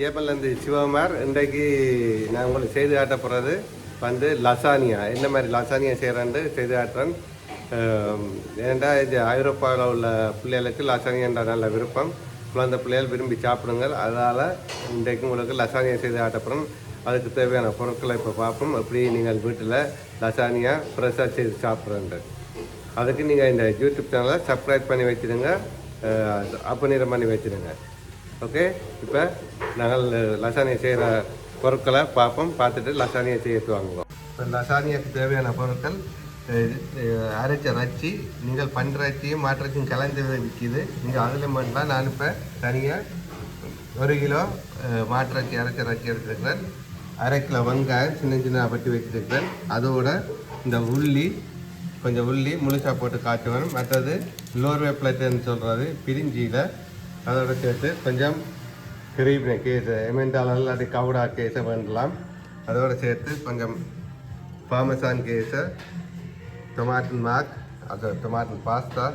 ஜேபல்லேருந்து சிவகுமார் இன்றைக்கு நான் உங்களுக்கு செய்து காட்ட போகிறது வந்து லசானியா. என்ன மாதிரி லசானியா செய்கிறேன்ட்டு செய்து காட்டுறேன். ஏன்டா இது ஐரோப்பாவில் உள்ள பிள்ளைகளுக்கு லசானியான்ற நல்ல விருப்பம். குழந்தை பிள்ளைகள் விரும்பி சாப்பிடுங்கள். அதனால் இன்றைக்கு உங்களுக்கு லசானியா செய்து காட்ட அதுக்கு தேவையான பொருட்களை இப்போ பார்ப்போம். எப்படி நீங்கள் வீட்டில் லசானியா ஃப்ரெஷ்ஷாக செய்து சாப்பிட்றேன்ட்டு. அதுக்கு நீங்கள் இந்த யூடியூப் சேனலை சப்ஸ்கிரைப் பண்ணி வச்சுடுங்க அப்பநீரம் பண்ணி வச்சுடுங்க ஓகே? இப்போ நாங்கள் லசானியை செய்கிற பொருட்களை பார்ப்போம். பார்த்துட்டு லசானியை செய்ய வாங்குவோம். இப்போ லசானியாக்கு தேவையான பொருட்கள் அரைச்ச ரச்சி நீங்கள் பண்ணுறச்சியும் மாற்றச்சியும் கலந்து விற்கிது நீங்கள் அதில் மட்டும் நான் இப்போ தனியாக ஒரு கிலோ மாற்றச்சி அரைச்ச ரச்சி எடுத்துருக்கிறேன். அரை கிலோ வெங்காயம் சின்ன சின்ன பட்டி வச்சுருக்கிறேன். அதோட இந்த உள்ளி கொஞ்சம் உள்ளி முழுசாக போட்டு காட்டுவேன் மற்றது லோர்வே பிளேட்டுன்னு சொல்கிறது பிரிஞ்சியில் அதோட சேர்த்து கொஞ்சம் கிரீப்ன கேஸை எமெண்டால் இல்லாட்டி கவுடா கேஸை வேண்டலாம். அதோட சேர்த்து கொஞ்சம் பாமசான் கேஸை டொமாட்டன் மாக் அது டொமாட்டன் பாஸ்தா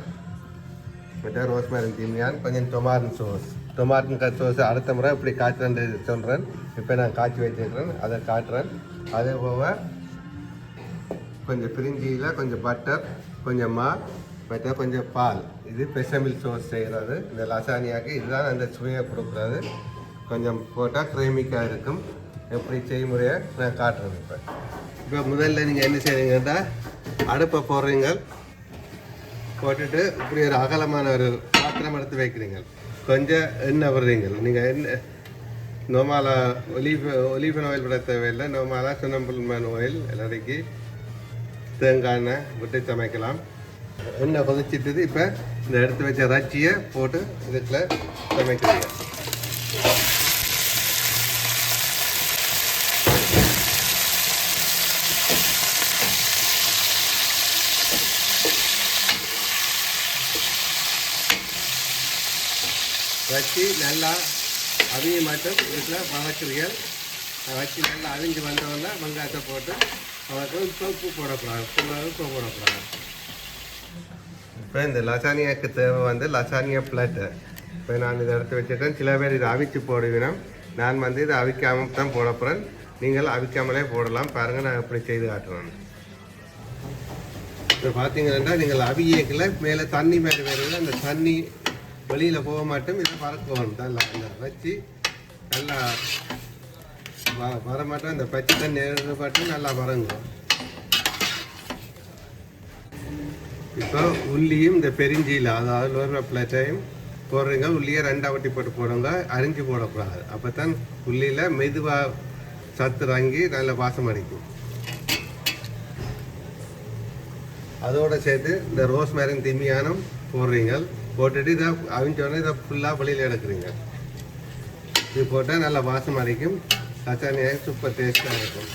மற்ற ரோஸ்மேரன் தீமியான் கொஞ்சம் டொமாட்டோ சோஸ் டொமாட்டோ சோஸ் அடுத்த முறை இப்படி காய்ச்சல் சொல்கிறேன் இப்போ நான் காய்ச்சி வச்சுருக்கிறேன் அதை காட்டுறேன். அதே போக கொஞ்சம் பிரிஞ்சியில் கொஞ்சம் பட்டர் கொஞ்சம் மா மற்ற கொஞ்சம் பால். இது பெசமில் சோஸ் செய்கிறது இந்த லசானியாக்கு இதுதான் அந்த சுவையை கொடுக்குறது. கொஞ்சம் போட்டால் க்ரேமிக்காக இருக்கும். எப்படி செய்முறையை நான் காட்டுறேன் இப்போ. இப்போ முதல்ல நீங்கள் என்ன செய்றீங்கன்னா அடுப்பை போடுறீங்க போட்டுட்டு இப்படி ஒரு அகலமான ஒரு பாத்திரம் எடுத்து வைக்கிறீங்க கொஞ்சம் எண்ணெய் விடுறீங்க நீங்கள் எண்ணெய் நோமாலா ஒலீஃப் ஒலீஃபன் ஆயில் விட தேவையில்லை. சுண்ணம்புல் மேன் ஆயில் எல்லாரைக்கு தேங்காய் எண்ணெய் விட்டு சமைக்கலாம். எண்ணெய் கொதிச்சிட்டது? இப்போ இந்த எடுத்து வச்ச ரச்சியை போட்டு இதுக்குள்ள சமைக்கிறீங்க. வச்சு நல்லா அவிய மட்டும் இதில் வதக்குறீர்கள் வச்சு நல்லா அவிஞ்சு வந்தவொடனே வெங்காயத்தை போட்டு வதக்க இப்போ உப்பு போடக்கூடாது. உப்பு உப்பு போடக்கூடாது. இப்போ இந்த லசானியாக்கு தேவை வந்து லசானியா பிளேட்டு இப்போ நான் இதை எடுத்து வச்சுட்டேன் சில பேர் இதை அவிச்சு போடுவினோம் நான் வந்து இதை அவிக்காமல் தான் போட போகிறேன் நீங்கள் அவிக்காமலே போடலாம். பாருங்கள் நான் எப்படி செய்து காட்டுறேன். இப்போ பார்த்தீங்கன்னா நீங்கள் அவியக்கில் மேலே தண்ணி மேலே வருது அந்த தண்ணி வெளியில் போக மாட்டோம் இதை பறக்கணும். நல்லா அந்த வச்சு நல்லா வ வர மாட்டோம் இந்த பச்சை தண்ணி பாட்டு நல்லா பறங்கும் இப்போ உள்ளியும் இந்த பெருஞ்சியில் அதாவது லோர்வ பிளேட்டையும் போடுறீங்க உள்ளியை ரெண்டாக வட்டி போட்டு போடுங்க அரிஞ்சு போடக்கூடாது. அப்போ தான் உள்ளியில் மெதுவாக சத்து வாங்கி நல்ல வாசம் அடிக்கும். அதோடு சேர்த்து இந்த ரோஸ் மேரின் திமியானம் போடுறீங்க. போட்டுட்டு இதை அவிஞ்சோடனே இதை ஃபுல்லாக வெளியில் எடுக்கிறீங்க. இது போட்டால் நல்லா வாசம் அடிக்கும். லசானியாக சூப்பர் டேஸ்ட்டாக இருக்கும்.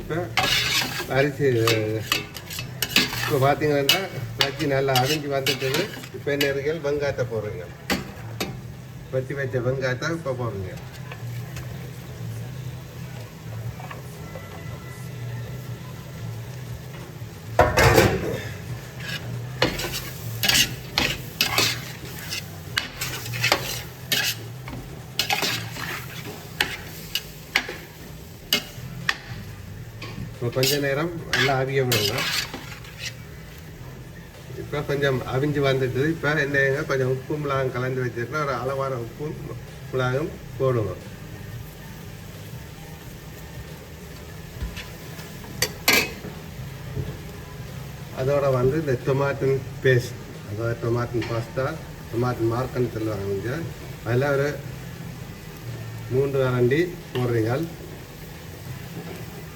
இப்போ அரிசி இப்போ பார்த்தீங்கன்னா வச்சு நல்லா அரிஞ்சு வந்துட்டது. இப்போ என்ன வெங்காயத்தை போடுறீங்க. வச்சு வச்ச வெங்காயத்தை இப்போ போடுறீங்க. கொஞ்ச நேரம் நல்லா அவிய விடுங்க இப்போ கொஞ்சம் அவிஞ்சு வந்துட்டு இப்போ என்னங்க கொஞ்சம் உப்பு மிளகாயும் கலந்து வச்சுருக்கோம் ஒரு அளவான உப்பு மிளகாயும் போடுவோம் அதோட வந்து இந்த டொமாட்டின் பேஸ்ட் அதாவது டொமாட்டின் பாஸ்தா டொமாட்டின் மார்க்கன்னு சொல்லுவாங்க அதில் ஒரு மூன்று அரண்டி போடுறீங்க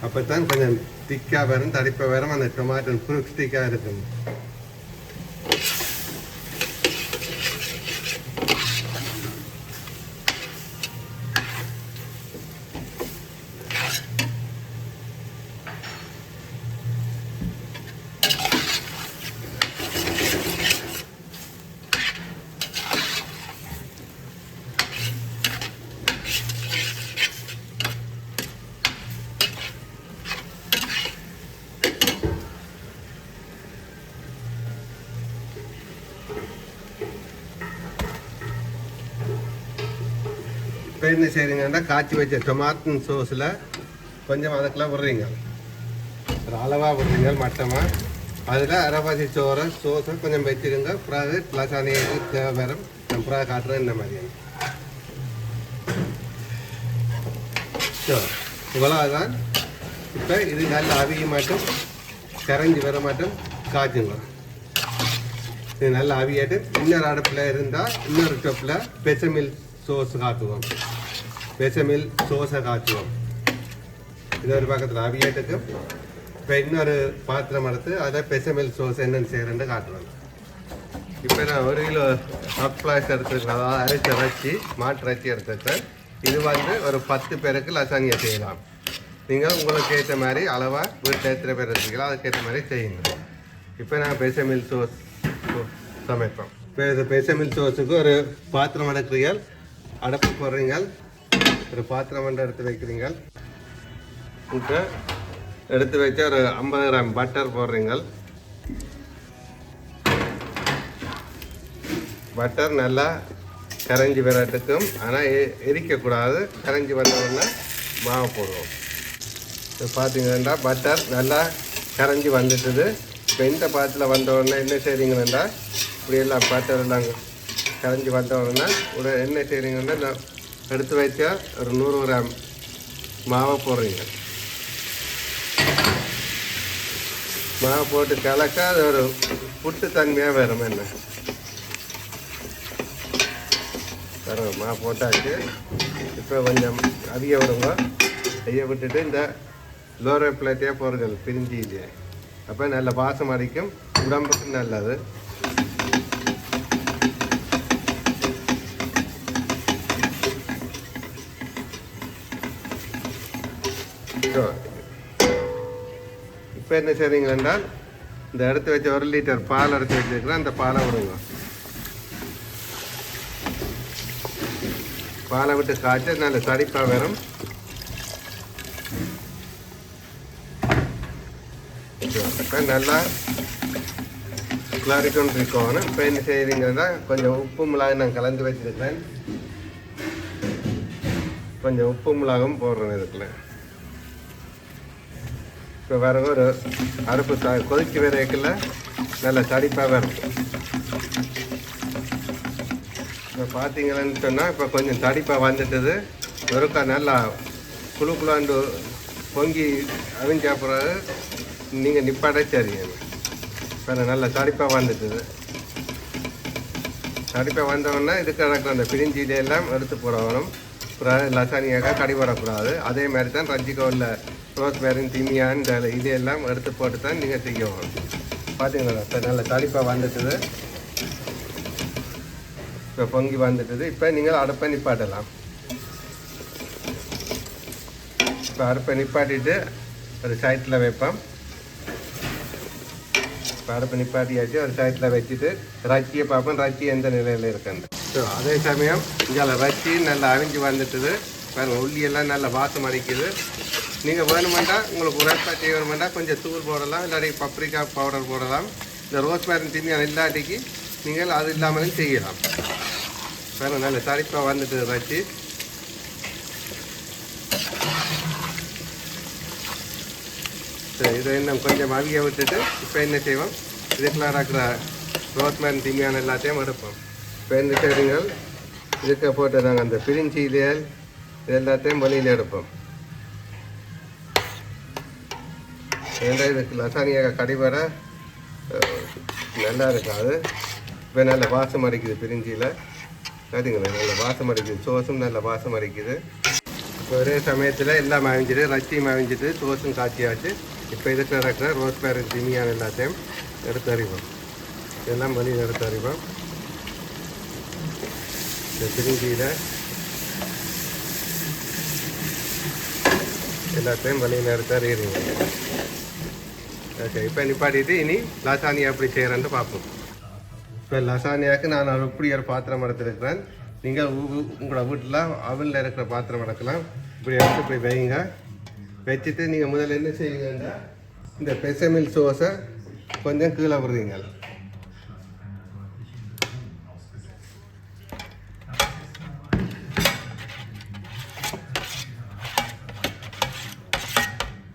அப்போ தான் கொஞ்சம் திக்காக வரும் தடிப்பாக வரும் அந்த டொமாட்டோ ஃப்ரூட் ஸ்டிக்காக இருக்கும். என்ன செய்றீங்கன்னா காய்ச்சி வச்ச டொமாட்டோ சோஸில் கொஞ்சம் அதுக்கெல்லாம் விடுறீங்க. ஒரு அளவாக விடுறீங்க மட்டமாக அதில் அரைவாசி சோறை சோஸை கொஞ்சம் வச்சுருங்க. பிறகு லசானிக்கு தேவை வரும் நான் பிறகு காட்டுறேன் இந்த மாதிரி. ஸோ இவ்வளோதான் இப்போ இது நல்ல அவிய மாட்டோம் கரைஞ்சி வர மாட்டோம் காய்ச்சுங்க. இது நல்லா அவியாட்டு இன்னொரு அடுப்பில் இருந்தால் இன்னொரு டப்பில் பெசமில் சோஸ் காத்துவோம் பெசமில் சோசை காய்ச்சுவோம் இது ஒரு பக்கத்தில் அவியாட்டுக்கு இப்போ இன்னொரு பாத்திரம் எடுத்து அதை பெசமில் சோஸ் என்னென்னு செய்கிறேன்னு காட்டுவாங்க இப்போ நான் ஒரு கிலோ அப்ளாஸ் எடுத்துருக்கேன் அதாவது அரைச்சி இறைச்சி மாட்டு இறைச்சி எடுத்துருக்கேன் இது வந்து ஒரு பத்து பேருக்கு லசானியை செய்யலாம் நீங்கள் உங்களுக்கு ஏற்ற மாதிரி அளவாக வீட்டில் எத்தனை பேர் இருக்கீங்களோ அதுக்கேற்ற மாதிரி செய்யுங்க இப்போ நான் பெசமில் சோஸ் சமைப்போம் இப்போ இது பெசமில் சோஸுக்கு ஒரு பாத்திரம் எடுக்கிறீர்கள் அடப்பு போடுறீங்க ஒரு பாத்திரம் வந்து எடுத்து வைக்கிறீங்க. இப்போ எடுத்து வச்சு ஒரு ஐம்பது கிராம் பட்டர் போடுறீங்க. பட்டர் நல்லா கரைஞ்சி வரட்டுக்கும் ஆனால் எரிக்கக்கூடாது. கரைஞ்சி வந்தவுடனே மாவு போடுவோம். இப்போ பார்த்தீங்கன்னா பட்டர் நல்லா கரைஞ்சி வந்துட்டுது. இப்போ இந்த பாத்தில் வந்தவுடனே என்ன செய்றீங்கன்னா இப்படியெல்லாம் பட்டர் எல்லாம் கரைஞ்சி வந்தவுடனே உடனே என்ன செய்றீங்கன்னா எடுத்து வச்சா ஒரு நூறு கிராம் மாவை போடுறீங்க மாவை போட்டு கலக்க அது ஒரு புட்டு தன்மையாக வரும் என்ன வரும் மா போட்டாச்சு இப்போ கொஞ்சம் அதிக விடுங்க கையை விட்டுட்டு இந்த லோரோ பிளேட்டையே போடுங்கள் பிரிஞ்சி அப்போ நல்ல வாசம் அடிக்கும் உடம்புக்கு நல்லது இப்போ என்ன செய்றீங்க என்றால் இந்த எடுத்து வச்ச ஒரு லிட்டர் பால் எடுத்து வச்சிருக்கிறேன். அந்த பாலை விடுங்க. பாலை விட்டு காய்ச்ச நல்ல தடிப்பாக வரும் இப்போ நல்லா கொண்டு இருக்கணும் இப்போ என்ன செய்கிறீங்கன்னா கொஞ்சம் உப்பு மிளகாய் நான் கலந்து வச்சிருக்கிறேன். கொஞ்சம் உப்பு மிளகும் போடுறேன் இதுக்குள்ள. இப்போ வேற ஒரு அடுப்பு த கொதிக்க வரைக்குள்ள நல்ல தடிப்பாக வரும் இப்போ பார்த்தீங்கன்னு சொன்னால் இப்போ கொஞ்சம் தடிப்பாக வந்துட்டது. வெறுக்கா நல்லா குழு குழாண்டு பொங்கி அவிஞ்ச பிறகு நீங்கள் நிப்பாட சரிங்க. இப்போ நல்லா தடிப்பாக வந்துட்டது. தடிப்பாக வந்தோடனே இதுக்கு நடக்கிற அந்த பிரிஞ்சில எல்லாம் எடுத்து போடணும் லசானியாக கடிபடக்கூடாது அதே மாதிரி தான் ரஞ்சிகோவில் ரோஸ்மேரின் திமியான் இதையெல்லாம் எடுத்து போட்டு தான் நீங்கள் செய்யணும். பார்த்தீங்களா இப்போ நல்ல தடிப்பாக வந்துட்டுது. இப்போ பொங்கி வந்துட்டுது. இப்போ நீங்கள் அடுப்பை நிப்பாட்டலாம். இப்போ அடுப்பை நிப்பாட்டிட்டு ஒரு சைட்டில் வைப்போம். இப்போ அடுப்பை நிப்பாட்டியாச்சு. ஒரு சைட்டில் வச்சுட்டு ரச்சியை பார்ப்போம். ரச்சி எந்த நிலையில் இருக்குன்னு ஸோ அதே சமயம் இங்கே வச்சு நல்லா அவிஞ்சு வந்துட்டுது. பாருங்கள் உள்ளியெல்லாம் நல்லா வாசம் அடிக்குது. நீங்கள் வேணுமெண்டா உங்களுக்கு உரப்பாச்சி வேணுமெண்டா கொஞ்சம் தூள் போடலாம் இல்லாட்டி பப்ரிக்கா பவுடர் போடலாம். இந்த ரோஸ் மேரன் திமியான் இல்லாட்டிக்கு நீங்கள் அது இல்லாமலும் செய்யலாம். பாருங்கள் நல்ல தடிப்பாக வந்துட்டு வச்சு சரி இதை இன்னும் கொஞ்சம் அவிய விட்டுட்டு இப்போ என்ன செய்வோம்? இதுக்குள்ள இருக்கிற ரோஸ்மேன் திமியான் எல்லாத்தையும் எடுப்போம். இப்போ என்ன இருக்க போட்டு நாங்கள் அந்த பிரிஞ்சி இலையல் எல்லாத்தையும் வழியில் எடுப்போம். ஏன்னா இதுக்கு லசானியாக கடிபட நல்லா இருக்காது. இப்போ நல்ல வாசம் அடிக்குது பிரிஞ்சியில். சரிங்களா நல்ல வாசம் அடிக்குது. சோஸும் நல்ல வாசம் அடிக்குது. இப்போ ஒரே சமயத்தில் எல்லாம் அவிஞ்சிட்டு ரத்தியும் அவிஞ்சிட்டு சோஸும் காய்ச்சியாச்சு இப்போ இதுக்கு நடக்கிற ரோஸ் பேரன் திமியான் எல்லாத்தையும் எடுத்து அறிவோம். இதெல்லாம் வெளியில் எடுத்து அறிவோம். இந்த பிரிஞ்சியில் எல்லாத்தையும் வெளியில் நேரத்தை அறியுறீங்க. ஓகே இப்போ நிப்பாட்டிட்டு இனி லசானியா எப்படி செய்கிறேன்னு பார்ப்போம். இப்போ லசானியாவுக்கு நான் இப்படி ஒரு பாத்திரம் எடுத்துருக்கிறேன். நீங்கள் உங்களோட வீட்டில் அவனில் இருக்கிற பாத்திரம் எடுக்கலாம். இப்படி எடுத்து போய் வைங்க. வச்சுட்டு நீங்கள் முதல்ல என்ன செய்வீங்கன்னா இந்த பெசமில் சோஸை கொஞ்சம் கீழே விடுறீங்க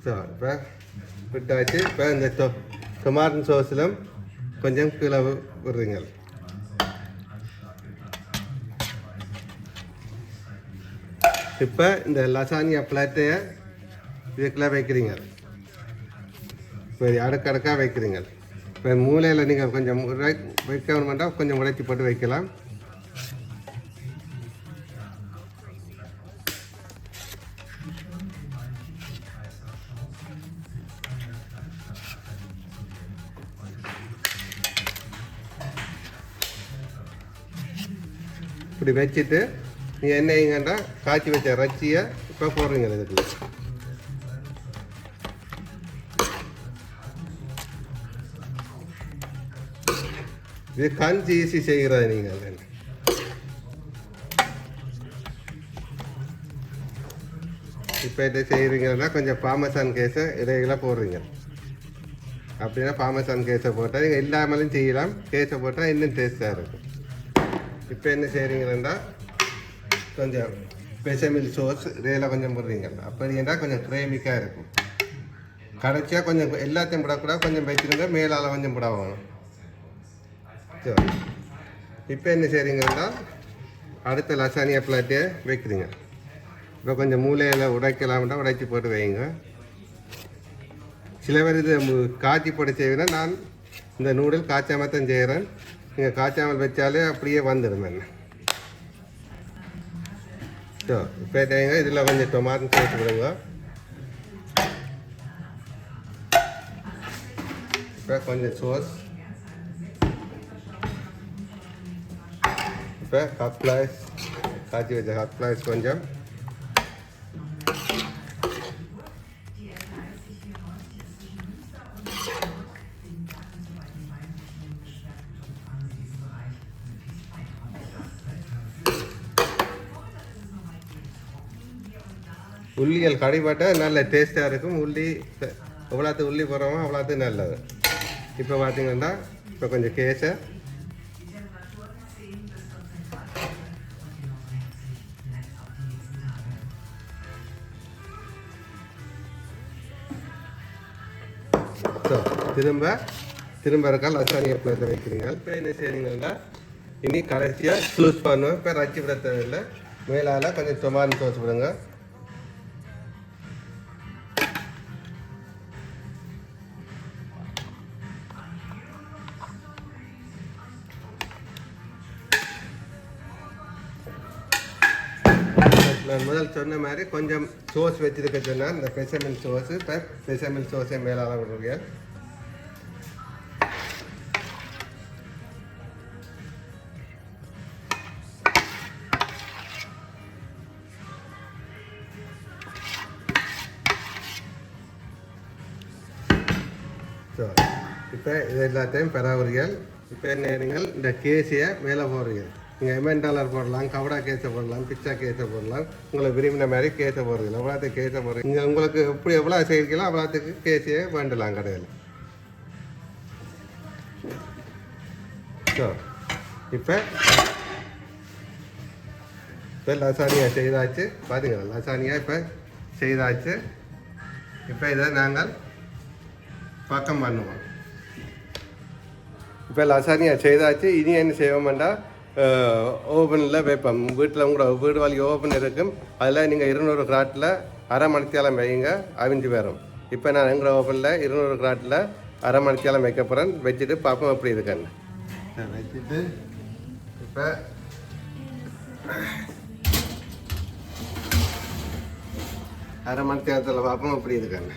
ஸோ இப்போ விட்டாச்சு. இப்போ இந்த டொ டொமாட்டோ சோஸிலும் கொஞ்சம் கீழே விடுறீங்க. இப்போ இந்த லசானியா பிளேட்டையை இதுக்குள்ளே வைக்கிறீங்க. சரி அடுக்கடுக்காக வைக்கிறீங்க. இப்போ மூலையில் நீங்கள் கொஞ்சம் உரை- வைக்கணும் கொஞ்சம் உடைச்சி போட்டு வைக்கலாம். இப்படி வச்சுட்டு நீங்கள் என்ன செய்யுங்கன்னா காய்ச்சி வச்ச ரச்சியை இப்போ போடுறீங்க இதுக்கு இது கஞ்சி ஈஸி செய்கிறது நீங்கள் இப்போ இதை செய்கிறீங்கன்னா கொஞ்சம் பாமசான் கேஸை இடையில போடுறீங்க. அப்படின்னா பாமசான் கேஸை போட்டால் நீங்கள் இல்லாமலும் செய்யலாம். கேஸை போட்டால் இன்னும் டேஸ்ட்டாக இருக்கும். இப்போ என்ன செய்கிறீங்கன்னா கொஞ்சம் பெசமில் சோஸ் இதில் கொஞ்சம் போடுறீங்க அப்படின்னா கொஞ்சம் கிரேமிக்காக இருக்கும். கடைசியாக கொஞ்சம் எல்லாத்தையும் போடக்கூடாது கொஞ்சம் வச்சுருங்க மேலால் கொஞ்சம் போடணும் சரி. இப்போ என்ன செய்கிறீங்கன்னா அடுத்த லசானியா பிளாட்டே வைக்கிறீங்க. இப்போ கொஞ்சம் மூலையில் உடைக்கலாம்னா உடைச்சி போட்டு வைங்க. சில பேர் இது காய்ச்சி போட்டு செய்வேன்னா நான் இந்த நூடுல் காய்ச்சாமத்தான் செய்கிறேன் நீங்கள் காய்ச்சாமல் வச்சாலே அப்படியே வந்துடும் என்ன ஸோ இப்போ செய்யுங்க இதில் கொஞ்சம் டொமாட்டோ சேர்த்து விடுங்க. இப்போ கொஞ்சம் சோஸ் இப்போ ஹாஃப் கிளாஸ் காய்ச்சி வச்ச ஹாஃப் கிளாஸ் கொஞ்சம். உள்ளிகள் நல்ல டேஸ்ட்டாக இருக்கும். உள்ளி எவ்வளோத்து உள்ளி போடுறோமோ அவ்வளோத்து நல்லது. இப்போ பார்த்தீங்கன்னா இப்போ கொஞ்சம் கேசை ஸோ திரும்ப திரும்ப இருக்கா லசானியா பிளேட்டில் வைக்கிறீங்க. இப்போ என்ன செய்றீங்கன்னா இனி கடைசியாக சூஸ் பண்ணுவோம். இப்போ ரச்சி விட தேவையில்லை. மேலால் கொஞ்சம் டொமாட்டோ சோஸ் விடுங்க நான் முதல் சொன்ன மாதிரி கொஞ்சம் சோஸ் வச்சிருக்க சொன்னால் இந்த பெசமில் சோஸ் இப்போ பெசமில் சோஸை மேலால் விடுறீங்க ஸோ இப்போ இது எல்லாத்தையும் பெறாவுறீர்கள் இப்போ என்ன நீங்கள் இந்த கேசியை மேலே போடுறீர்கள் நீங்கள் எம்என் டாலர் போடலாம் கவடா கேச போடலாம் பிச்சா கேச போடலாம் உங்களை விரும்பின மாதிரி கேச போடுறீங்க. எவ்வளோத்துக்கு கேச போடுறீங்க நீங்கள் உங்களுக்கு எப்படி எவ்வளோ செய்கிறீங்களோ அவ்வளோத்துக்கு கேசியே வேண்டலாம் கடையில். ஸோ இப்போ இப்போ லசானியா செய்தாச்சு. பார்த்தீங்களா லசானியா இப்போ செய்தாச்சு. இப்போ இதை நாங்கள் பக்கம் பண்ணுவோம். இப்போ லசானியா செய்தாச்சு. இனி என்ன செய்வோம்டா ஓவனில் வைப்போம். வீட்டில் உங்களோட வீடு வழி ஓவன் இருக்கும். அதில் நீங்கள் இருநூறு கிராட்டில் அரை மணித்தியாலம் வைங்க அவிஞ்சு வரும். இப்போ நான் எங்களோட ஓவனில் இருநூறு கிராட்டில் அரை மணித்தியாலம் வைக்க போகிறேன் வச்சுட்டு பார்ப்போம் எப்படி இருக்குன்னு. வச்சுட்டு இப்போ அரை மணித்தியாலத்தில் பார்ப்போம் எப்படி இருக்குன்னு.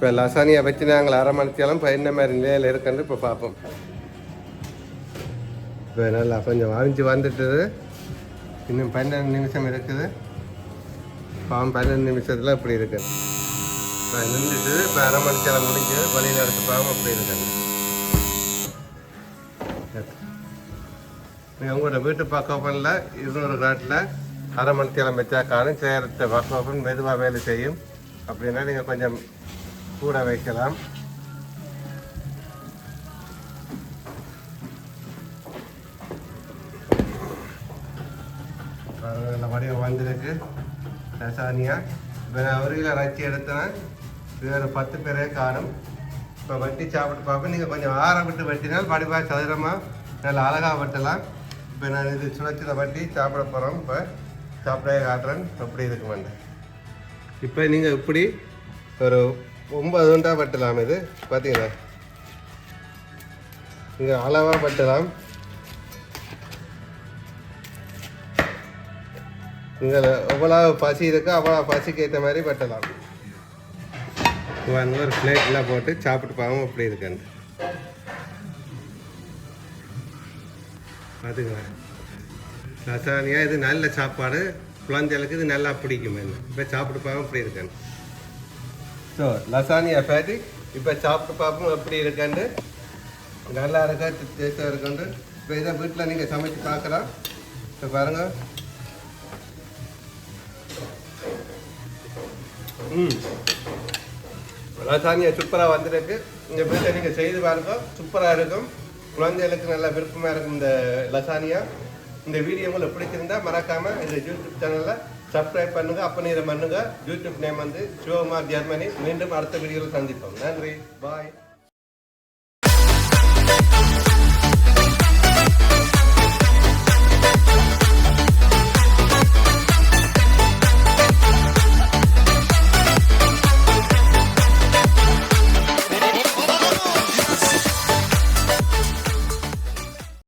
இப்போ லசானியை வச்சு நாங்கள் அரை மணித்தாலும் என்ன மாதிரி நிலையில் இருக்குன்னு இப்போ பார்ப்போம். இப்போ நல்லா கொஞ்சம் அவிஞ்சு வந்துட்டுது. இன்னும் பன்னெண்டு நிமிஷம் இருக்குது. பாவம் பன்னெண்டு நிமிஷத்தில் இப்படி இருக்குது இப்போ நின்றுட்டு இப்போ அரை மணித்தாலம் முடிஞ்சு வழியில் எடுத்து பாவம் அப்படி இருக்குது உங்களோட வீட்டு பக்கோப்பனில் இருநூறு காட்டில் அரை மணித்தாலம் வச்சா காணும். சேரத்தை பக்கோப்பன் மெதுவாக வேலை செய்யும். அப்படின்னா நீங்கள் கொஞ்சம் கூட வைக்கலாம். நல்ல வடிவம் வந்திருக்கு. லசானியா இப்போ நான் ஒரு கிலோ எடுத்தேன் எடுத்தேன்னா இது ஒரு பத்து பேரே காணும். இப்போ வட்டி சாப்பிட்டு பார்ப்போம். நீங்கள் கொஞ்சம் ஆற விட்டு வெட்டினால் படிப்பாக சதுரமாக நல்லா அழகாக வெட்டலாம். இப்போ நான் இது சுழச்சில் வட்டி சாப்பிட போகிறோம் இப்போ சாப்பிட காட்டுறேன். எப்படி இருக்கு வேண்டாம் இப்போ நீங்கள் இப்படி ஒரு ஒன்பது உண்டா பட்டலாம் இது. பார்த்தீங்களா இங்கே அளவாக பட்டலாம். நீங்கள் எவ்வளோ பசி இருக்கோ அவ்வளோ பசிக்கு ஏற்ற மாதிரி பட்டலாம். வந்து ஒரு பிளேட்டில் போட்டு சாப்பிட்டு பாவம் அப்படி இருக்கேன் பார்த்துங்களா லசானியா இது நல்ல சாப்பாடு. குழந்தைகளுக்கு இது நல்லா பிடிக்கும். என்ன இப்போ சாப்பிட்டு பாவம் அப்படி இருக்கேன் ஸோ லசானியா ஃபேட்டி இப்போ சாப்பிட்டு பார்ப்போம் எப்படி இருக்கேன்னு. நல்லா இருக்கா? டேஸ்டாக இருக்குன்னு. இப்போ இதை வீட்டில் நீங்கள் சமைச்சு பார்க்கலாம். இப்போ பாருங்கள் ம். லசானியா சூப்பராக வந்திருக்கு. இந்த வீட்டில் நீங்கள் செய்து பாருங்க. சூப்பராக இருக்கும். குழந்தைகளுக்கு நல்லா விருப்பமாக இருக்கும் இந்த லசானியா இந்த வீடியோ உங்களுக்கு பிடிச்சிருந்தா மறக்காமல் இந்த யூடியூப் சேனலில் சப்ஸ்கிரைப் பண்ணுங்க அப்பனீரை இதை பண்ணுங்க. யூடியூப் நேம் வந்து சிவகுமார் ஜெர்மனி. மீண்டும் அடுத்த வீடியோவில் சந்திப்போம். நன்றி. பாய்